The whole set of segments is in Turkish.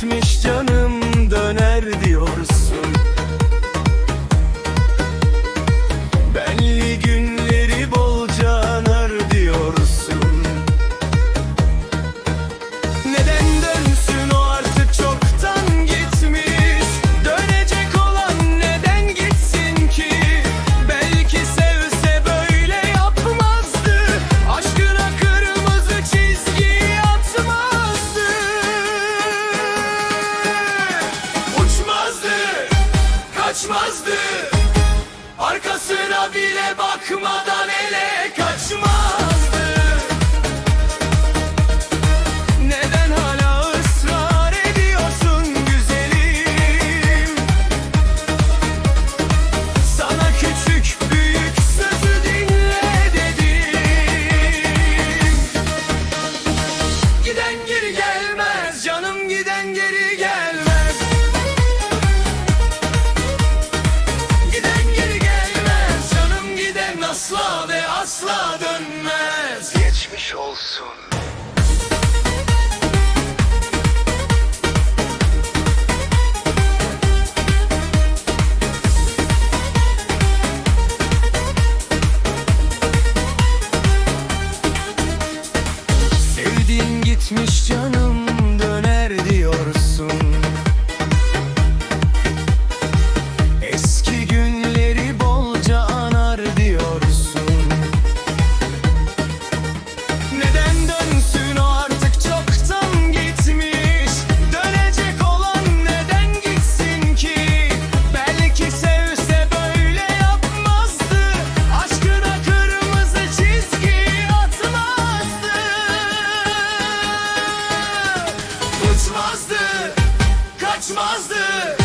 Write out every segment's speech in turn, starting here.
gitmiş canım döner diyorsun. kaçmazdı. Arkasına bile bak. olsun. kaçmazdı.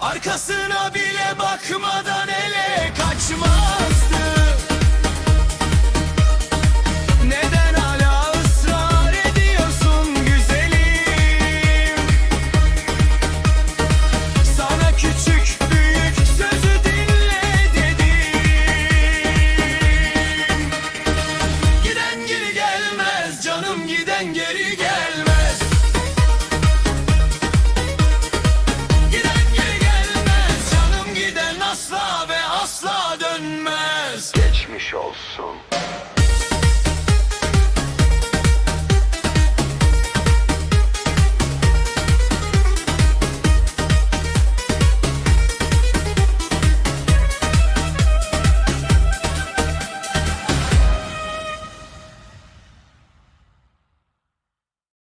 Arkasına bile bakmadan ele kaçmazdı. Neden hala ısrar ediyorsun güzelim? Sana küçük büyük sözü dinle dedim. Giden geri gelmez canım giden geri also